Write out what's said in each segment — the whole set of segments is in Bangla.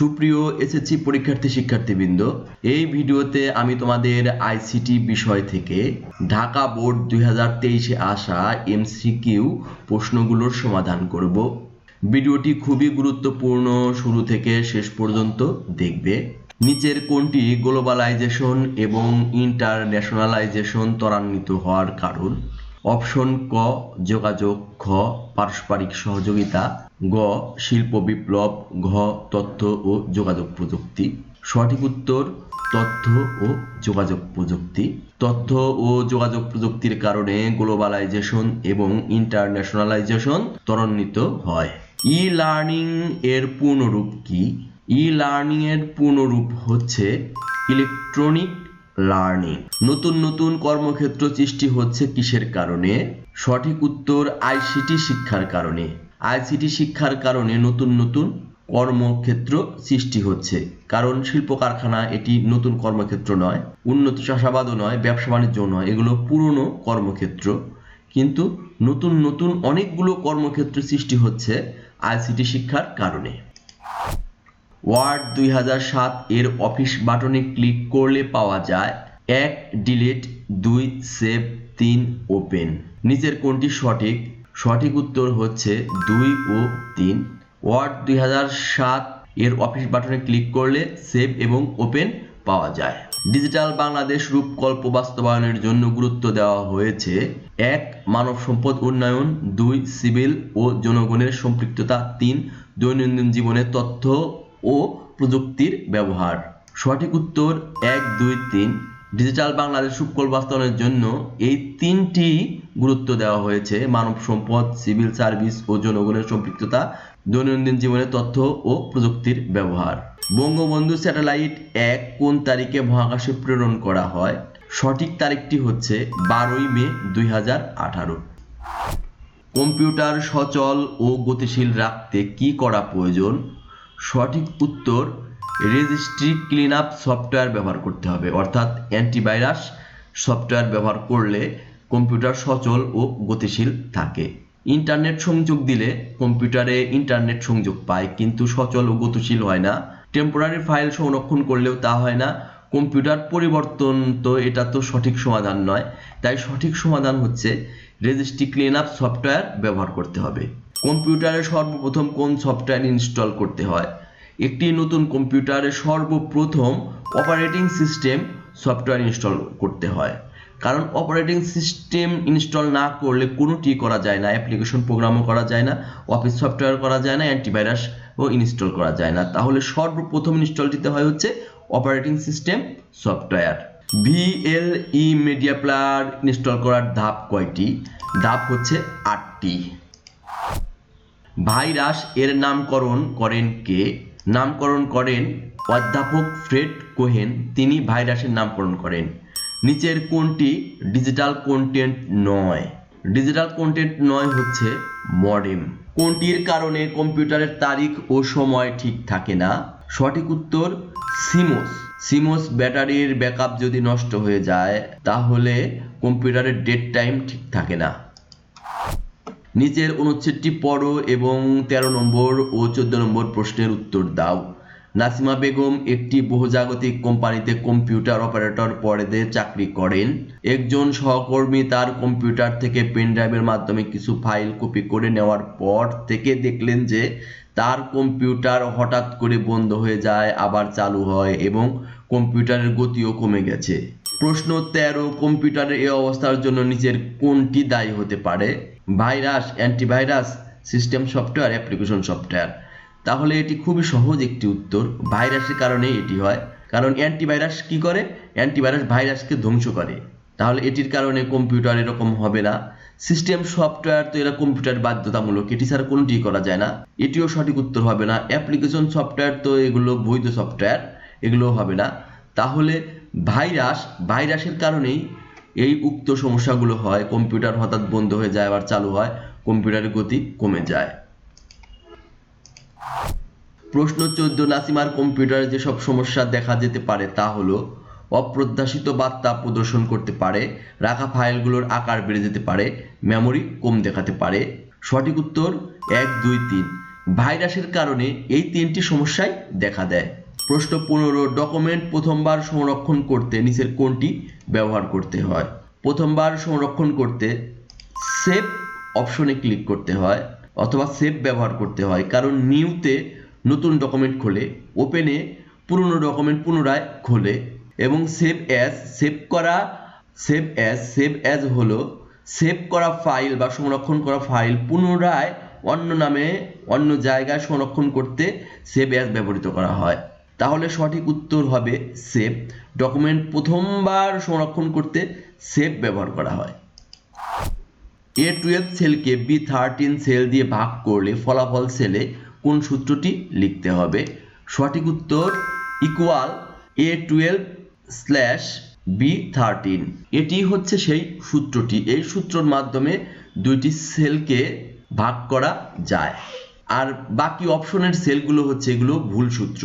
সুপ্রিয় এসএসসি পরীক্ষার্থী শিক্ষার্থীবৃন্দ, এই ভিডিওতে আমি তোমাদের আইসিটি বিষয় থেকে ঢাকা বোর্ড দুই হাজার তেইশে আসা এমসিকিউ প্রশ্নগুলোর সমাধান করব। ভিডিওটি খুবই গুরুত্বপূর্ণ, শুরু থেকে শেষ পর্যন্ত দেখবে। নিচের কোনটি গ্লোবালাইজেশন এবং ইন্টারন্যাশনালাইজেশন ত্বরান্বিত হওয়ার কারণ। অপশন ক, যোগাযোগ খ, পারস্পরিক সহযোগিতা। গ, শিল্প বিপ্লব, ঘ, তথ্য ও যোগাযোগ প্রযুক্তি। সঠিক উত্তর, তথ্য ও যোগাযোগ প্রযুক্তি। তথ্য ও যোগাযোগ প্রযুক্তির কারণে গ্লোবালাইজেশন এবং ইন্টারন্যাশনালাইজেশন ত্বরান্বিত হয়। ই লার্নিং এর পূর্ণরূপ কি? ই লার্নিং এর পূর্ণরূপ হচ্ছে ইলেকট্রনিক লার্নিং। নতুন নতুন কর্মক্ষেত্র সৃষ্টি হচ্ছে কিসের কারণে? সঠিক উত্তর আইসিটি শিক্ষার কারণে। আইসিটি শিক্ষার কারণে নতুন নতুন কর্মক্ষেত্র সৃষ্টি হচ্ছে। কারণ শিল্প কারখানা এটি নতুন কর্মক্ষেত্র নয়, উন্নত চাষাবাদও নয়, ব্যবসা বাণিজ্য নয়, এগুলো পুরনো কর্মক্ষেত্র। কিন্তু নতুন নতুন অনেকগুলো কর্মক্ষেত্র সৃষ্টি হচ্ছে আইসিটি শিক্ষার কারণে। ওয়ার্ড দুই হাজার সাত এর অফিস বাটনে ক্লিক করলে পাওয়া যায় এক, ডিলিট, দুই, সেভ, তিন, ওপেন। নিচের কোনটি সঠিক? সঠিক উত্তর হচ্ছে দুই ও তিন। ওয়ার্ড দুই সাত এর অফিস বাটনে ক্লিক করলে সেভ এবং ওপেন পাওয়া যায়। ডিজিটাল বাংলাদেশ রূপকল্প বাস্তবায়নের জন্য গুরুত্ব দেওয়া হয়েছে এক, মানব সম্পদ উন্নয়ন, দুই, সিভিল ও জনগণের সম্পৃক্ততা, তিন, দৈনন্দিন জীবনে তথ্য ও প্রযুক্তির ব্যবহার। সঠিক উত্তর এক, দুই, তিন। ডিজিটাল বাংলাদেশ সুকল বাস্তবায়নের জন্য এই তিনটি গুরুত্ব দেওয়া হয়েছে, মানব সম্পদ, সিভিল সার্ভিস ও জনগণের সম্পৃক্ততা, দৈনন্দিন জীবনে তথ্য ও প্রযুক্তির ব্যবহার। বঙ্গবন্ধু স্যাটেলাইট এক কোন তারিখে মহাকাশে প্রেরণ করা হয়? সঠিক তারিখটি হচ্ছে বারোই মে দুই হাজার আঠারো। কম্পিউটার সচল ও গতিশীল রাখতে কি করা প্রয়োজন? সঠিক উত্তর রেজিস্ট্রি ক্লিন আপ সফটওয়্যার ব্যবহার করতে হবে। অর্থাৎ অ্যান্টিভাইরাস সফটওয়্যার ব্যবহার করলে কম্পিউটার সচল ও গতিশীল থাকে। ইন্টারনেট সংযোগ দিলে কম্পিউটারে ইন্টারনেট সংযোগ পায়, কিন্তু সচল ও গতিশীল হয় না। টেম্পোরারি ফাইল সংরক্ষণ করলেও তা হয় না। কম্পিউটার পরিবর্তন তো এটা তো সঠিক সমাধান নয়। তাই সঠিক সমাধান হচ্ছে রেজিস্ট্রি ক্লিন আপ সফটওয়্যার ব্যবহার করতে হবে। কম্পিউটারে সর্বপ্রথম কোন সফটওয়্যার ইনস্টল করতে হয়? একটি নতুন কম্পিউটারে সর্বপ্রথম অপারেটিং সিস্টেম সফটওয়্যার ইনস্টল করতে হয়। কারণ অপারেটিং সিস্টেম ইনস্টল না করলে কোনোটি করা যায় না অ্যাপ্লিকেশন প্রোগ্রামও করা যায় না অফিস সফটওয়্যার করা যায় না অ্যান্টিভাইরাসও ইনস্টল করা যায় না। তাহলে সর্বপ্রথম ইনস্টল দিতে হয় হচ্ছে operating system software VLC media player install করার ধাপ কয়টি? ধাপ হচ্ছে আটটি। ভাইরাস এর নামকরণ করেন কে? নামকরণ করেন অধ্যাপক ফ্রেড কোহেন। তিনি ভাইরাসের নামকরণ করেন। নিচের কোনটি ডিজিটাল কন্টেন্ট নয়। ডিজিটাল কন্টেন্ট নয় হচ্ছে মডেম। কোনটির কারণে কম্পিউটারের তারিখ ও সময় ঠিক থাকে না। সঠিক উত্তর, সিমোস। সিমোস ব্যাটারির ব্যাকআপ যদি নষ্ট হয়ে যায়, তাহলে কম্পিউটারের ডেট টাইম ঠিক থাকে না। নিচের অনুচ্ছেদটি পড়ো এবং ১৩ নম্বর ও চোদ্দ নম্বর প্রশ্নের উত্তর দাও। নাসিমা বেগম একটি বহুজাগতিক কোম্পানিতে কম্পিউটার অপারেটর পদে চাকরি করেন। একজন সহকর্মী তার কম্পিউটার থেকে পেনড্রাইভের মাধ্যমে কিছু ফাইল কপি করে নেওয়ার পর থেকে দেখলেন যে তার কম্পিউটার হঠাৎ করে বন্ধ হয়ে যায়, আবার চালু হয় এবং কম্পিউটারের গতিও কমে গেছে। প্রশ্ন তেরো, কম্পিউটারের এই অবস্থার জন্য নিচের কোনটি দায়ী হতে পারে? Virus, antivirus system software, application software. তাহলে এটি খুবই সহজ একটি উত্তর। ভাইরাসের কারণে এটি হয়। কারণ অ্যান্টিভাইরাস কি করে? অ্যান্টিভাইরাস ভাইরাসকে ধ্বংস করে। তাহলে এটির কারণে কম্পিউটার এরকম হবে না। সিস্টেম সফটওয়্যার তো এরা কম্পিউটার বাধ্যতামূলক। এটি ছাড়া কোনোটি করা যায় না। এটিও সঠিক উত্তর হবে না। অ্যাপ্লিকেশন সফটওয়্যার তো এগুলো বৈধ সফটওয়্যার। এগুলো হবে না। তাহলে ভাইরাস, ভাইরাসের কারণেই এই উক্ত সমস্যাগুলো হয়, কম্পিউটার হঠাৎ বন্ধ হয়ে যায় আবার চালু হয়, কম্পিউটারের গতি কমে যায়। প্রশ্ন চোদ্দ, নাসিমার কম্পিউটারে যেসব সমস্যা দেখা যেতে পারে তা হলো, অপ্রত্যাশিত বার্তা প্রদর্শন করতে পারে, রাখা ফাইলগুলোর আকার বেড়ে যেতে পারে, মেমোরি কম দেখাতে পারে। সঠিক উত্তর, এক, দুই, তিন। ভাইরাসের কারণে এই তিনটি সমস্যাই দেখা দেয়। প্রশ্ন পনেরো, ডকুমেন্ট প্রথমবার সংরক্ষণ করতে নিচের কোনটি ব্যবহার করতে হয়। প্রথমবার সংরক্ষণ করতে সেভ অপশনে ক্লিক করতে হয় অথবা সেভ ব্যবহার করতে হয়। কারণ নিউতে নতুন ডকুমেন্ট খোলে ওপেনে পুরনো ডকুমেন্ট পুনরায় খোলে এবং সেভ অ্যাজ সেভ করা সেভ অ্যাজ সেভ অ্যাজ হলো সেভ করা ফাইল বা সংরক্ষণ করা ফাইল পুনরায় অন্য নামে অন্য জায়গায় সংরক্ষণ করতে সেভ অ্যাজ ব্যবহৃত করা হয়। তাহলে সঠিক উত্তর হবে সেভ। ডকুমেন্ট প্রথমবার সংরক্ষণ করতে সেভ ব্যবহার করা হয়। এ টুয়েলভ সেলকে বি থার্টিন সেল দিয়ে ভাগ করলে ফলাফল সেলে কোন সূত্রটি লিখতে হবে? সঠিক উত্তর equal A twelve slash B thirteen এটি হচ্ছে সেই সূত্রটি। এই সূত্রর মাধ্যমে দুইটি সেলকে ভাগ করা যায়। আর বাকি অপশনের সেলগুলো হচ্ছে এগুলো ভুল সূত্র।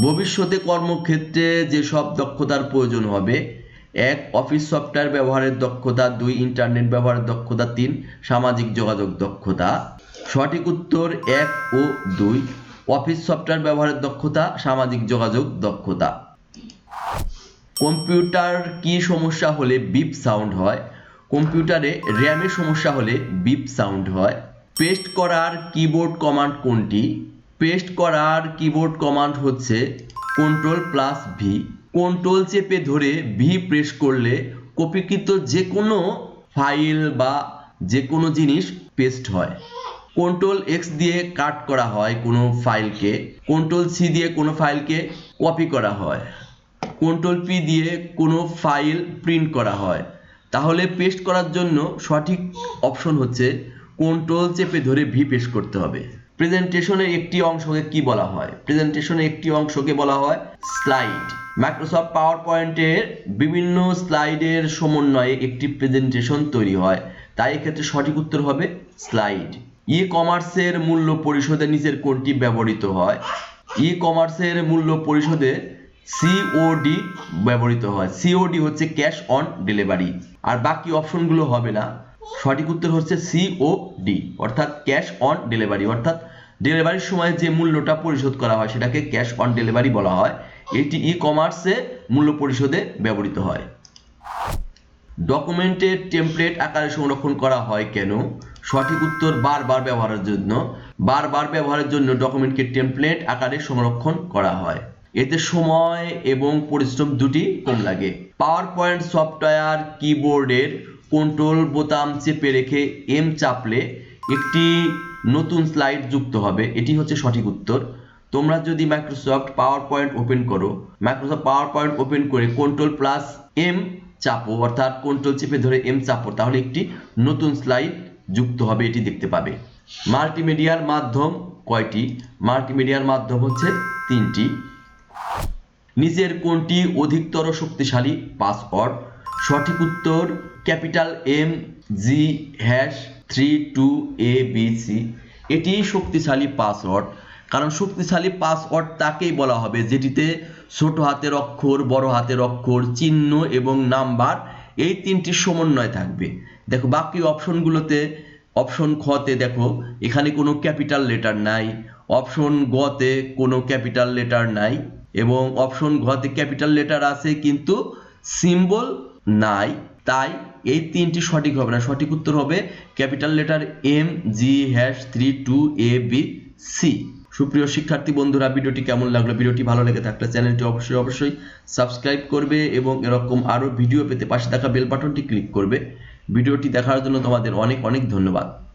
ভবিষ্যতে কর্মক্ষেত্রে যেসব দক্ষতার প্রয়োজন হবে, এক, অফিস সফটওয়্যার ব্যবহারের দক্ষতা, দুই, ইন্টারনেট ব্যবহারের দক্ষতা, তিন, সামাজিক যোগাযোগ দক্ষতা। সঠিক উত্তর, এক ও দুই, অফিস সফটওয়্যার ব্যবহারের দক্ষতা, সামাজিক যোগাযোগ দক্ষতা। কম্পিউটার কি সমস্যা হলে বিপ সাউন্ড হয়? কম্পিউটারে র্যামের সমস্যা হলে বিপ সাউন্ড হয়। পেস্ট করার কিবোর্ড কমান্ড কোনটি? পেস্ট করার কিবোর্ড কমান্ড হচ্ছে কন্ট্রোল প্লাস ভি কন্ট্রোল চেপে ধরে ভি প্রেস করলে কপিকৃত যে কোনো ফাইল বা যে কোনো জিনিস পেস্ট হয়। কন্ট্রোল এক্স দিয়ে কাট করা হয় কোনো ফাইলকে কন্ট্রোল সি দিয়ে কোনো ফাইলকে কপি করা হয়। কন্ট্রোল পি দিয়ে কোনো ফাইল প্রিন্ট করা হয়। তাহলে পেস্ট করার জন্য সঠিক অপশন হচ্ছে কন্ট্রোল চেপে ধরে ভি পেস্ট করতে হবে। প্রেজেন্টেশনের একটি অংশকে কি বলা হয়? প্রেজেন্টেশনের একটি অংশকে বলা হয় স্লাইড মাইক্রোসফট পাওয়ার পয়েন্টের বিভিন্ন স্লাইডের সমন্বয়ে একটি প্রেজেন্টেশন তৈরি হয়। তাই এক্ষেত্রে সঠিক উত্তর হবে স্লাইড ই কমার্সের মূল্য পরিশোধের নিচের কোনটি ব্যবহৃত হয়? ই কমার্সের মূল্য পরিশোধে সিওডি ব্যবহৃত হয়। সিওডি হচ্ছে ক্যাশ অন ডেলিভারি আর বাকি অপশনগুলো হবে না। সঠিক উত্তর হচ্ছে সিওডি অর্থাৎ ক্যাশ অন ডেলিভারি অর্থাৎ ডেলিভারির সময় যে মূল্যটা পরিশোধ করা হয় সেটাকে ক্যাশ অন ডেলিভারি বলা হয়। এটি ই কমার্সে মূল্য পরিশোধে ব্যবহৃত হয়। ডকুমেন্টের টেমপ্লেট আকারে সংরক্ষণ করা হয় কেন? সঠিক উত্তর বারবার ব্যবহারের জন্য। বারবার ব্যবহারের জন্য ডকুমেন্টকে টেমপ্লেট আকারে সংরক্ষণ করা হয়। এতে সময় এবং পরিশ্রম দুটি কম লাগে। পাওয়ার পয়েন্ট সফটওয়্যার কিবোর্ডের কন্ট্রোল বোতাম চেপে রেখে এম চাপলে একটি নতুন স্লাইড যুক্ত হবে। এটি হচ্ছে সঠিক উত্তর। তোমরা যদি মাইক্রোসফট পাওয়ার পয়েন্ট ওপেন করো মাইক্রোসফট পাওয়ার পয়েন্ট ওপেন করে কন্ট্রোল প্লাস এম চাপো, অর্থাৎ কন্ট্রোল চেপে ধরে এম চাপো, তাহলে একটি নতুন স্লাইড যুক্ত হবে, এটি দেখতে পাবে। মাল্টিমিডিয়ার মাধ্যম কয়টি? মাল্টিমিডিয়ার মাধ্যম হচ্ছে তিনটি। নিচের কোনটি অধিকতর শক্তিশালী? পাসওয়ার্ড সঠিক উত্তর capital M, G, hash, three, two, A, B, C. এটি শক্তিশালী পাসওয়ার্ড, কারণ শক্তিশালী পাসওয়ার্ড তাকেই বলা হবে যেটিতে ছোট হাতের অক্ষর, বড় হাতের অক্ষর, চিহ্ন এবং নাম্বার এই তিনটি সমন্বয় থাকবে। দেখো, বাকি অপশনগুলোতে, অপশন খতে দেখো, এখানে কোনো ক্যাপিটাল লেটার নাই। অপশন গতে কোনো ক্যাপিটাল লেটার নাই এবং অপশন ঘতে ক্যাপিটাল লেটার আছে, কিন্তু সিম্বল নাই। তাই এই তিনটি সঠিক হবে না। সঠিক উত্তর হবে capital letter M, G, hash, three, two, A, B, C. সুপ্রিয় শিক্ষার্থী বন্ধুরা, ভিডিওটি কেমন লাগল? ভিডিওটি ভালো লেগে থাকলে চ্যানেলটি অবশ্যই অবশ্যই সাবস্ক্রাইব করবে এবং এরকম আরও ভিডিও পেতে পাশে থাকা বেল বাটনটি ক্লিক করবে। ভিডিওটি দেখার জন্য তোমাদের অনেক অনেক ধন্যবাদ।